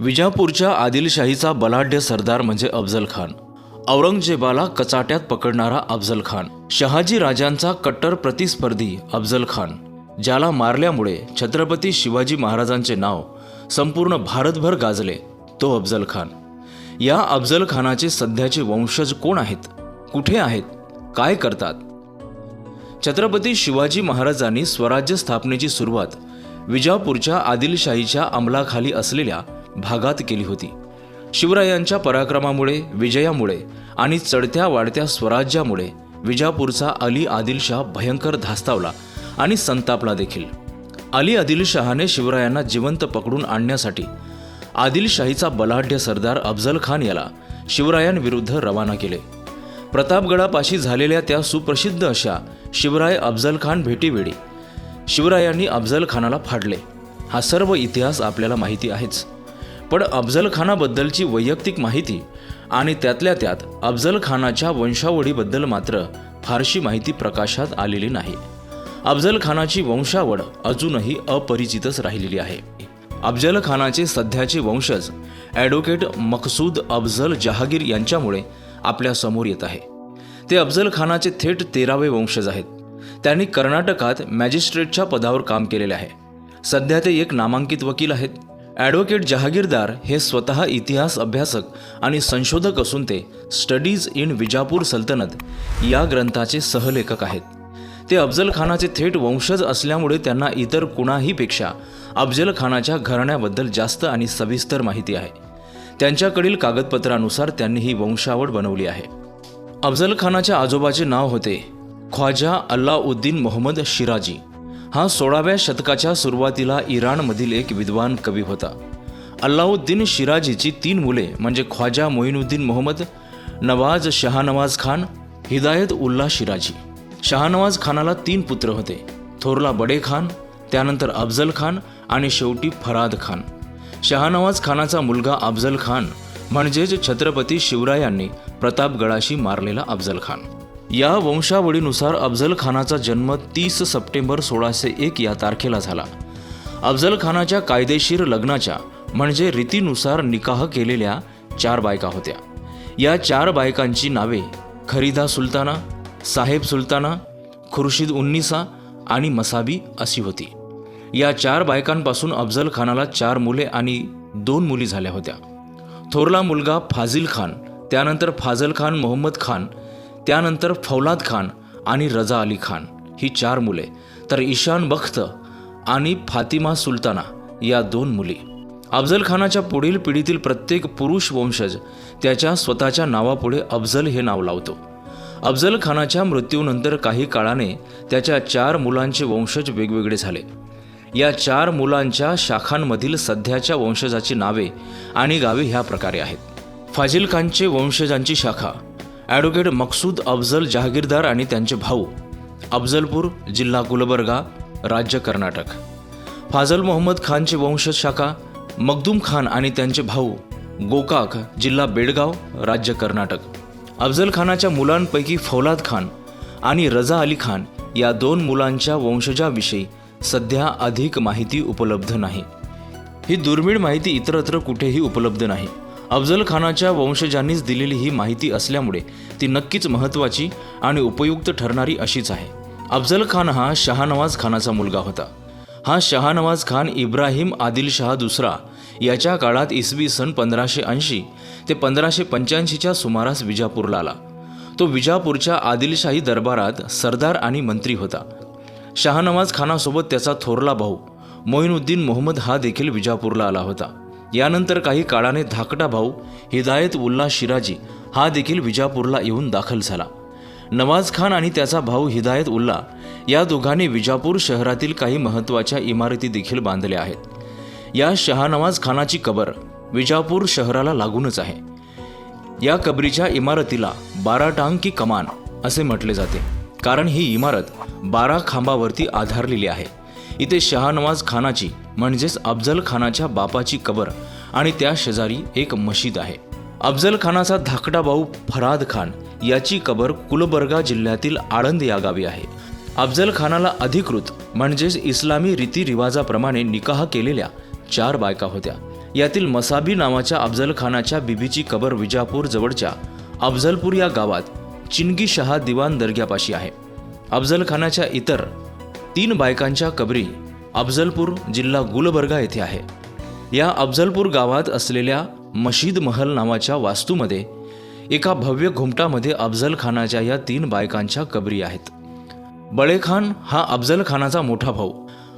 विजापूरच्या आदिलशाहीचा बलाढ्य सरदार म्हणजे अफजल खान. औरंगजेबाला कचाट्यात पकडणारा अफजल खान. शहाजी राजांचा कट्टर प्रतिस्पर्धी अफजल खान. ज्याला मारल्यामुळे छत्रपती शिवाजी महाराजांचे नाव संपूर्ण भारतभर गाजले तो अफजल खान. या अफजल खानाचे सध्याचे वंशज कोण आहेत? कुठे आहेत? काय करतात? छत्रपती शिवाजी महाराजांनी स्वराज्य स्थापनेची सुरुवात विजापूरच्या आदिलशाहीच्या अंमलाखाली असलेल्या भागात केली होती. शिवरायांच्या पराक्रमामुळे विजयामुळे आणि चढत्या वाढत्या स्वराज्यामुळे विजापूरचा अली आदिलशाह भयंकर धास्तावला आणि संतापला देखील. अली आदिलशहाने शिवरायांना जिवंत पकडून आणण्यासाठी आदिलशाहीचा बलाढ्य सरदार अफजल खान याला शिवरायांविरुद्ध रवाना केले. प्रतापगडापाशी झालेल्या त्या सुप्रसिद्ध अशा शिवराय अफजल खान भेटीवेळी शिवरायांनी अफजल खानाला फाडले. हा सर्व इतिहास आपल्याला माहिती आहेच. पण अफजलखानाबद्दलची वैयक्तिक माहिती आणि त्यातल्या त्यात अफजलखानाच्या वंशावळीबद्दल मात्र फारशी माहिती प्रकाशात आलेली नाही. अफजलखानाची वंशावळ अजूनही अपरिचितच राहिलेली आहे. अफजलखानाचे सध्याचे वंशज ॲडव्होकेट मकसूद अफजल जहागीर यांच्यामुळे आपल्यासमोर येत आहे. ते अफजलखानाचे थेट तेरावे वंशज आहेत. त्यांनी कर्नाटकात मॅजिस्ट्रेटच्या पदावर काम केलेले आहे. सध्या ते एक नामांकित वकील आहेत. ॲडव्होकेट जहागीरदार हे स्वतः इतिहास अभ्यासक आणि संशोधक असून ते स्टडीज इन विजापूर सल्तनत या ग्रंथाचे सहलेखक आहेत. ते अफजल खानाचे थेट वंशज असल्यामुळे त्यांना इतर कुणाहीपेक्षा अफजल खानाच्या घराण्याबद्दल जास्त आणि सविस्तर माहिती आहे. त्यांच्याकडील कागदपत्रानुसार त्यांनी ही वंशावळ बनवली आहे. अफजल खानाच्या आजोबाचे नाव होते ख्वाजा अल्लाउद्दीन मोहम्मद शिराजी. हा सोळाव्या शतकाच्या सुरुवातीला इराणमधील एक विद्वान कवी होता. अल्लाउद्दीन शिराजीची तीन मुले म्हणजे ख्वाजा मोईनुद्दीन मोहम्मद नवाज शहानवाज खान हिदायत उल्ला शिराजी. शहानवाज खानाला तीन पुत्र होते थोरला बडे खान त्यानंतर अफजल खान आणि शेवटी फराद खान. शहानवाज खानाचा मुलगा अफजल खान म्हणजेच छत्रपती शिवरायांनी प्रतापगडाशी मारलेला अफजल खान. या वंशावळीनुसार अफजल खानाचा जन्म तीस सप्टेंबर सोळाशे एक या तारखेला झाला. अफजल खानाच्या कायदेशीर लग्नाच्या म्हणजे रीतीनुसार निकाह केलेल्या चार बायका होत्या. या चार बायकांची नावे खरीदा सुलताना साहेब सुलताना खुर्शीद उन्निसा आणि मसाबी अशी होती. या चार बायकांपासून अफजल खानाला चार मुले आणि दोन मुली झाल्या होत्या. थोरला मुलगा फाजिल खान त्यानंतर फाजल खान मोहम्मद खान त्यानंतर फौलाद खान आणि रजा अली खान ही चार मुले तर ईशान बख्त आणि फातिमा सुलताना या दोन मुली. अफजल खानाच्या पुढील पिढीतील प्रत्येक पुरुष वंशज त्याच्या स्वतःच्या नावापुढे अफजल हे नाव लावतो. अफजल खानाच्या मृत्यूनंतर काही काळाने त्याच्या चार मुलांचे वंशज वेगवेगळे झाले. या चार मुलांच्या शाखांमधील सध्याच्या वंशजाची नावे आणि गावे ह्या प्रकारे आहेत. फाजिल खानचे वंशजांची शाखा ॲडव्होकेट मकसूद अफजल जहागीरदार आणि त्यांचे भाऊ अफजलपूर जिल्हा गुलबर्गा राज्य कर्नाटक. फाजल मोहम्मद खानचे वंशज शाखा मखदूम खान आणि त्यांचे भाऊ गोकाक जिल्हा बेडगाव राज्य कर्नाटक. अफजल खानाच्या मुलांपैकी फौलाद खान आणि रजा अली खान या दोन मुलांच्या वंशजाविषयी सध्या अधिक माहिती उपलब्ध नाही. ही दुर्मिळ माहिती इतरत्र कुठेही उपलब्ध नाही. अफजल खानाच्या वंशजांनीच दिलेली ही माहिती असल्यामुळे ती नक्कीच महत्त्वाची आणि उपयुक्त ठरणारी अशीच आहे. अफजल खान हा शहानवाज खानाचा मुलगा होता. हा शहानवाज खान इब्राहिम आदिलशाह दुसरा याच्या काळात इसवी सन पंधराशे ऐंशी ते पंधराशे पंच्याऐंशीच्या सुमारास विजापूरला आला. तो विजापूरच्या आदिलशाही दरबारात सरदार आणि मंत्री होता. शहानवाज खानासोबत त्याचा थोरला भाऊ मोईनुद्दीन मोहम्मद हा देखील विजापूरला आला होता. यानंतर काही काळाने धाकटा भाऊ हिदायत उल्ला शिराजी हा देखील विजापूरला येऊन दाखल झाला. नवाज खान आणि त्याचा भाऊ हिदायत उल्ला या दोघांनी विजापूर शहरातील काही महत्त्वाच्या इमारती देखील बांधल्या आहेत. या शहानवाज खानाची कबर विजापूर शहराला लागूनच आहे. या कबरीच्या इमारतीला बारा टांग की कमान असे म्हटले जाते. कारण ही इमारत बारा खांबावरती आधारलेली आहे. इथे शहानवाज खानाची म्हणजेच अफजल खानाच्या बापाची कबर आणि त्या शेजारी एक मशीद आहे. अफजल खानाचा धाकटा भाऊ फराद खान याची कबर कुलबर्गा जिल्ह्यातील आळंद या गावी आहे. अफजल खानाला अधिकृत म्हणजेच इस्लामी रीतिरिवाजाप्रमाणे निकाह केलेल्या चार बायका होत्या. यातील मसाबी नावाच्या अफजल खानाच्या बिबीची कबर विजापूर जवळच्या अफजलपूर या गावात चिनगी शहा दिवाण दर्ग्यापाशी आहे. अफजल खानाच्या इतर तीन बायकांच्या कबरी अफजलपूर जिल्हा गुलबर्गा येथे आहे. या अफजलपूर गावात असलेल्या मशीद महल नावाच्या वास्तूमध्ये एका भव्य घुमटामध्ये अफजल खानाच्या या तीन बायकांच्या कबरी आहेत. बळेखान हा अफजल खानाचा मोठा भाऊ.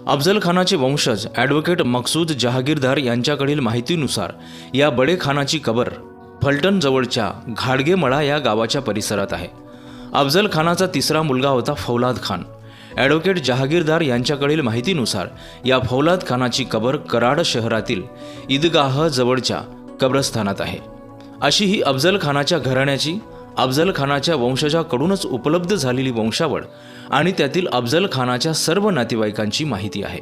अफजल खानाचे वंशज ॲडव्होकेट मकसूद जहागीरदार यांच्याकडील माहितीनुसार या बडेखानाची कबर फलटणजवळच्या घाडगेमळा या गावाच्या परिसरात आहे. अफजल खानाचा तिसरा मुलगा होता फौलाद खान. ॲडव्होकेट जहागीरदार यांच्याकडील माहितीनुसार या फौलाद खानाची कबर कराड शहरातील ईदगाह जवळच्या कब्रस्थानात आहे. अशी ही अफजल खानाच्या घराण्याची अफजल खानाच्या वंशजाकडूनच उपलब्ध झालेली वंशावळ आणि त्यातील अफजल खानाच्या सर्व नातेवाईकांची माहिती आहे.